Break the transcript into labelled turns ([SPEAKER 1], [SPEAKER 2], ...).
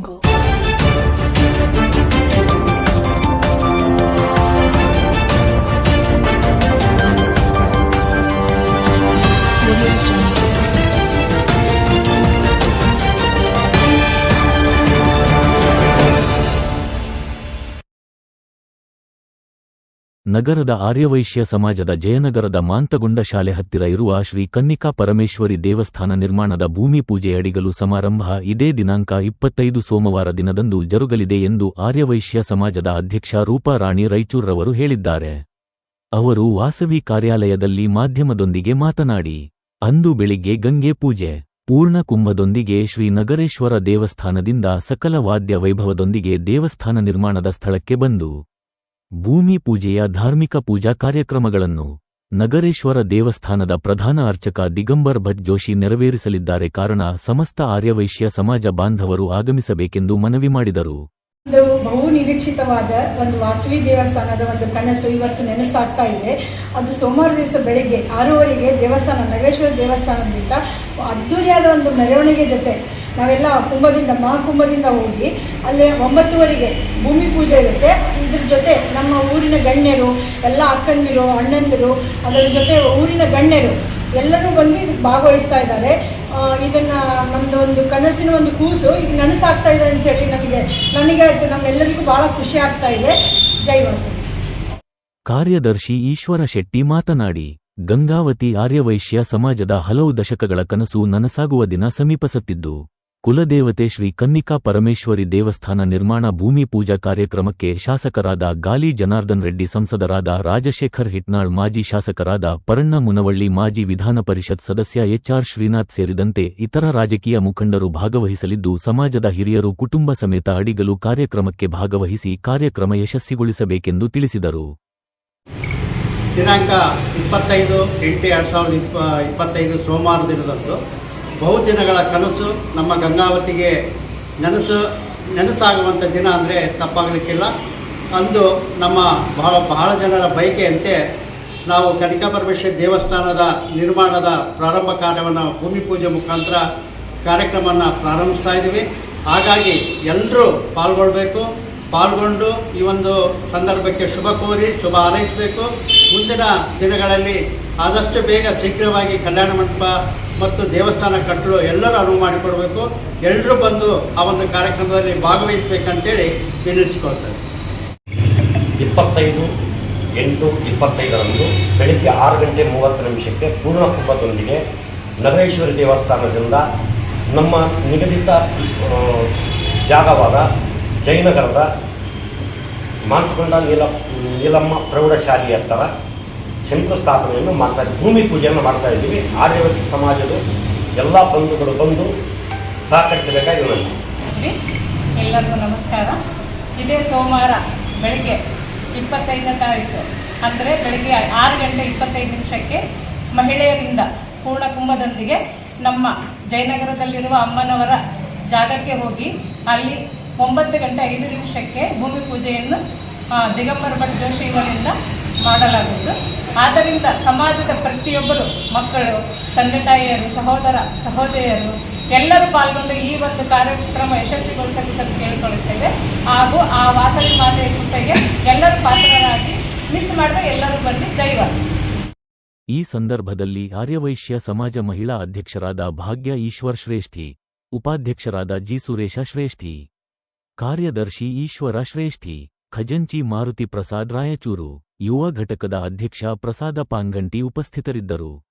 [SPEAKER 1] jungle.
[SPEAKER 2] ನಗರದ ಆರ್ಯವೈಶ್ಯ ಸಮಾಜದ ಜಯನಗರದ ಮಾಂತಗುಂಡ ಶಾಲೆ ಹತ್ತಿರ ಇರುವ ಶ್ರೀ ಕನ್ನಿಕಾ ಪರಮೇಶ್ವರಿ ದೇವಸ್ಥಾನ ನಿರ್ಮಾಣದ ಭೂಮಿ ಪೂಜೆ ಅಡಿಗಲು ಸಮಾರಂಭ ಇದೇ ದಿನಾಂಕ ಇಪ್ಪತ್ತೈದು ಸೋಮವಾರ ದಿನದಂದು ಜರುಗಲಿದೆ ಎಂದು ಆರ್ಯವೈಶ್ಯ ಸಮಾಜದ ಅಧ್ಯಕ್ಷ ರೂಪಾರಾಣಿ ರೈಚೂರ್ರವರು ಹೇಳಿದ್ದಾರೆ. ಅವರು ವಾಸವಿ ಕಾರ್ಯಾಲಯದಲ್ಲಿ ಮಾಧ್ಯಮದೊಂದಿಗೆ ಮಾತನಾಡಿ, ಅಂದು ಬೆಳಿಗ್ಗೆ ಗಂಗೆ ಪೂಜೆ, ಪೂರ್ಣ ಕುಂಭದೊಂದಿಗೆ ಶ್ರೀ ನಗರೇಶ್ವರ ದೇವಸ್ಥಾನದಿಂದ ಸಕಲ ವಾದ್ಯ ವೈಭವದೊಂದಿಗೆ ದೇವಸ್ಥಾನ ನಿರ್ಮಾಣದ ಸ್ಥಳಕ್ಕೆ ಬಂದು ಭೂಮಿ ಪೂಜೆಯ ಧಾರ್ಮಿಕ ಪೂಜಾ ಕಾರ್ಯಕ್ರಮಗಳನ್ನು ನಗರೇಶ್ವರ ದೇವಸ್ಥಾನದ ಪ್ರಧಾನ ಅರ್ಚಕ ದಿಗಂಬರ್ ಭಟ್ ಜೋಶಿ ನೆರವೇರಿಸಲಿದ್ದಾರೆ. ಕಾರಣ, ಸಮಸ್ತ ಆರ್ಯವೈಶ್ಯ ಸಮಾಜ ಬಾಂಧವರು ಆಗಮಿಸಬೇಕೆಂದು ಮನವಿ ಮಾಡಿದರು.
[SPEAKER 3] ಒಂದು ಬಹು ನಿರೀಕ್ಷಿತವಾದ ಒಂದು ವಾಸವಿ ದೇವಸ್ಥಾನದ ಒಂದು ಕನಸು ಇವತ್ತು ನೆನಸಾಗ್ತಾ ಇದೆ. ಅದು ಸೋಮವಾರ ದಿವಸ ಬೆಳಿಗ್ಗೆ ಆರೂವರೆಗೆ ದೇವಸ್ಥಾನ, ನಗರೇಶ್ವರ ದೇವಸ್ಥಾನದಿಂದ ಅದ್ದೂರಿಯಾದ ಒಂದು ಮೆರವಣಿಗೆ ಜೊತೆ ನಾವೆಲ್ಲ ಕುಂಭದಿಂದ ಮಹಾಕುಂಭದಿಂದ ಹೋಗಿ ಅಲ್ಲಿ ಒಂಬತ್ತುವರೆಗೆ ಭೂಮಿ ಪೂಜೆ ಇರುತ್ತೆ. ಇದ್ರ ಜೊತೆ ನಮ್ಮ ಊರಿನ ಗಣ್ಯರು, ಎಲ್ಲ ಅಕ್ಕಂದಿರು, ಅಣ್ಣಂದಿರು, ಅದರ ಜೊತೆ ಊರಿನ ಗಣ್ಯರು ಎಲ್ಲರೂ ಬಂದು ಇದಕ್ಕೆ ಭಾಗವಹಿಸ್ತಾ ಇದ್ದಾರೆ. ಇದನ್ನ ನಮ್ದು ಒಂದು ಕನಸಿನ ಒಂದು ಕೂಸು. ಈಗ ನನಸಾಗ್ತಾ ಇದೆ ಅಂತ ಹೇಳಿ ನನಗೆ ನನಗೆ ಅದು ನಮ್ಮೆಲ್ಲರಿಗೂ ಬಹಳ ಖುಷಿ ಆಗ್ತಾ ಇದೆ. ಜೈ ವಾಸವಿ
[SPEAKER 2] ಕಾರ್ಯದರ್ಶಿ ಈಶ್ವರ ಶೆಟ್ಟಿ ಮಾತನಾಡಿ, ಗಂಗಾವತಿ ಆರ್ಯವೈಶ್ಯ ಸಮಾಜದ ಹಲವು ದಶಕಗಳ ಕನಸು ನನಸಾಗುವ ದಿನ ಸಮೀಪಸುತ್ತಿದ್ದು. ಕುಲದೇವತೆ ಶ್ರೀ ಕನ್ನಿಕಾ ಪರಮೇಶ್ವರಿ ದೇವಸ್ಥಾನ ನಿರ್ಮಾಣ ಭೂಮಿ ಪೂಜಾ ಕಾರ್ಯಕ್ರಮಕ್ಕೆ ಶಾಸಕರಾದ ಗಾಲಿ ಜನಾರ್ದನ್ ರೆಡ್ಡಿ ಸಂಸದರಾದ ರಾಜಶೇಖರ್ ಹಿಟ್ನಾಳ್ ಮಾಜಿ ಶಾಸಕರಾದ ಪರಣ್ಣ ಮುನವಳ್ಳಿ ಮಾಜಿ ವಿಧಾನ ಪರಿಷತ್ ಸದಸ್ಯ ಎಚ್ಆರ್ ಶ್ರೀನಾಥ್ ಸೇರಿದಂತೆ ಇತರ ರಾಜಕೀಯ ಮುಖಂಡರು ಭಾಗವಹಿಸಲಿದ್ದು ಸಮಾಜದ ಹಿರಿಯರು ಕುಟುಂಬ ಸಮೇತ ಅಡಿಗಲು ಕಾರ್ಯಕ್ರಮಕ್ಕೆ ಭಾಗವಹಿಸಿ ಕಾರ್ಯಕ್ರಮ ಯಶಸ್ವಿಗೊಳಿಸಬೇಕೆಂದು ತಿಳಿಸಿದರು.
[SPEAKER 4] ದಿನಾಂಕ ಇಪ್ಪತ್ತೈದು ಎಂಟು ಎರಡು ಸಾವಿರದ ಇಪ್ಪ ಇಪ್ಪತ್ತೈದು ಸೋಮವಾರ ದಿನದಂದು ಬಹುದಿನಗಳ ಕನಸು ನಮ್ಮ ಗಂಗಾವತಿಗೆ ನೆನಸು ನೆನಸಾಗುವಂಥ ದಿನ ಅಂದರೆ ತಪ್ಪಾಗಲಿಕ್ಕಿಲ್ಲ. ಅಂದು ನಮ್ಮ ಬಹಳ ಬಹಳ ಜನರ ಬಯಕೆಯಂತೆ ನಾವು ಕನಕಪರಮೇಶ್ವರಿ ದೇವಸ್ಥಾನದ ನಿರ್ಮಾಣದ ಪ್ರಾರಂಭ ಕಾರ್ಯವನ್ನು ಭೂಮಿ ಪೂಜೆ ಮುಖಾಂತರ ಕಾರ್ಯಕ್ರಮವನ್ನು ಪ್ರಾರಂಭಿಸ್ತಾ ಇದ್ದೀವಿ. ಹಾಗಾಗಿ ಎಲ್ಲರೂ ಪಾಲ್ಗೊಳ್ಬೇಕು, ಪಾಲ್ಗೊಂಡು ಈ ಒಂದು ಸಂದರ್ಭಕ್ಕೆ ಶುಭ ಕೋರಿ, ಶುಭ ಹಾರೈಸಬೇಕು. ಮುಂದಿನ ದಿನಗಳಲ್ಲಿ ಆದಷ್ಟು ಬೇಗ ಶೀಘ್ರವಾಗಿ ಕಲ್ಯಾಣ ಮಂಟಪ ಮತ್ತು ದೇವಸ್ಥಾನ ಕಟ್ಟಲು ಎಲ್ಲರೂ ಅನುವು ಮಾಡಿಕೊಡಬೇಕು. ಎಲ್ಲರೂ ಬಂದು ಆ ಒಂದು ಕಾರ್ಯಕ್ರಮದಲ್ಲಿ ಭಾಗವಹಿಸಬೇಕಂತೇಳಿ ವಿನಂತಿಸಿಕೊಳ್ತಾರೆ
[SPEAKER 5] ಇಪ್ಪತ್ತೈದು ಎಂಟು ಇಪ್ಪತ್ತೈದರಂದು ಬೆಳಿಗ್ಗೆ ಆರು ಗಂಟೆ ಮೂವತ್ತು ನಿಮಿಷಕ್ಕೆ ಪೂರ್ಣ ಕುಂಭದೊಂದಿಗೆ ನಗರೇಶ್ವರಿ ದೇವಸ್ಥಾನದಿಂದ ನಮ್ಮ ನಿಗದಿತ ಜಾಗವಾದ ಜಯನಗರದ ಮಾತುಕೊಂಡ ನೀಲ, ನೀಲಮ್ಮ ಪ್ರೌಢಶಾಲೆಯ ಹತ್ತಿರ ಶಂಕುಸ್ಥಾಪನೆಯನ್ನು ಮಾಡ್ತಾ ಭೂಮಿ ಪೂಜೆಯನ್ನು ಮಾಡ್ತಾ ಇದ್ದೀವಿ. ಆರ್ಯ ಸಮಾಜದ ಎಲ್ಲ ಬಂಧುಗಳು ಬಂದು ಸಹಕರಿಸಬೇಕಾಗಿ
[SPEAKER 6] ಎಲ್ಲರಿಗೂ ನಮಸ್ಕಾರ. ಇದೇ ಸೋಮವಾರ ಬೆಳಗ್ಗೆ ಇಪ್ಪತ್ತೈದನೇ ತಾರೀಕು, ಅಂದರೆ ಬೆಳಗ್ಗೆ ಆರು ಗಂಟೆ ಇಪ್ಪತ್ತೈದು ನಿಮಿಷಕ್ಕೆ ಮಹಿಳೆಯರಿಂದ ಪೂರ್ಣ ಕುಂಭದೊಂದಿಗೆ ನಮ್ಮ ಜಯನಗರದಲ್ಲಿರುವ ಅಮ್ಮನವರ ಜಾಗಕ್ಕೆ ಹೋಗಿ ಅಲ್ಲಿ ಒಂಬತ್ತು ಗಂಟೆ ಐದು ನಿಮಿಷಕ್ಕೆ ಭೂಮಿ ಪೂಜೆಯನ್ನು ದಿಗಂಬರ ಭಟ್ ಜೋಶಿ ಇವರಿಂದ ಮಾಡಲಾಗುವುದು. ಆದ್ದರಿಂದ ಸಮಾಜದ ಪ್ರತಿಯೊಬ್ಬರು, ಮಕ್ಕಳು, ತಂದೆ ತಾಯಿಯರು, ಸಹೋದರ, ಸಹೋದರಿಯರು ಎಲ್ಲರೂ ಪಾಲ್ಗೊಂಡು ಈ ಒಂದು ಕಾರ್ಯಕ್ರಮ ಯಶಸ್ವಿಗೊಳಿಸಬೇಕಂತ ಕೇಳಿಕೊಳ್ಳುತ್ತೇವೆ. ಹಾಗೂ ಆ ವಾಸವಿ ಮಾತೆಯ ಜೊತೆಗೆ ಎಲ್ಲರೂ ಪಾತ್ರರಾಗಿ ಮಿಸ್ ಮಾಡದೆ ಎಲ್ಲರೂ ಬಂದು ಜೈವಾಸಿ
[SPEAKER 2] ಈ ಸಂದರ್ಭದಲ್ಲಿ ಆರ್ಯವೈಶ್ಯ ಸಮಾಜ ಮಹಿಳಾ ಅಧ್ಯಕ್ಷರಾದ ಭಾಗ್ಯ ಈಶ್ವರ್ ಶ್ರೇಷ್ಠಿ, ಉಪಾಧ್ಯಕ್ಷರಾದ ಜಿ ಸುರೇಶ ಶ್ರೇಷ್ಠಿ, ಕಾರ್ಯದರ್ಶಿ ಈಶ್ವರ ಶ್ರೇಷ್ಠಿ ಖಜಂಚಿ ಮಾರುತಿ ಪ್ರಸಾದ್ ರಾಯಚೂರು ಯುವ ಘಟಕದ ಅಧ್ಯಕ್ಷ ಪ್ರಸಾದ ಪಾಂಗಂಟಿ ಉಪಸ್ಥಿತರಿದ್ದರು.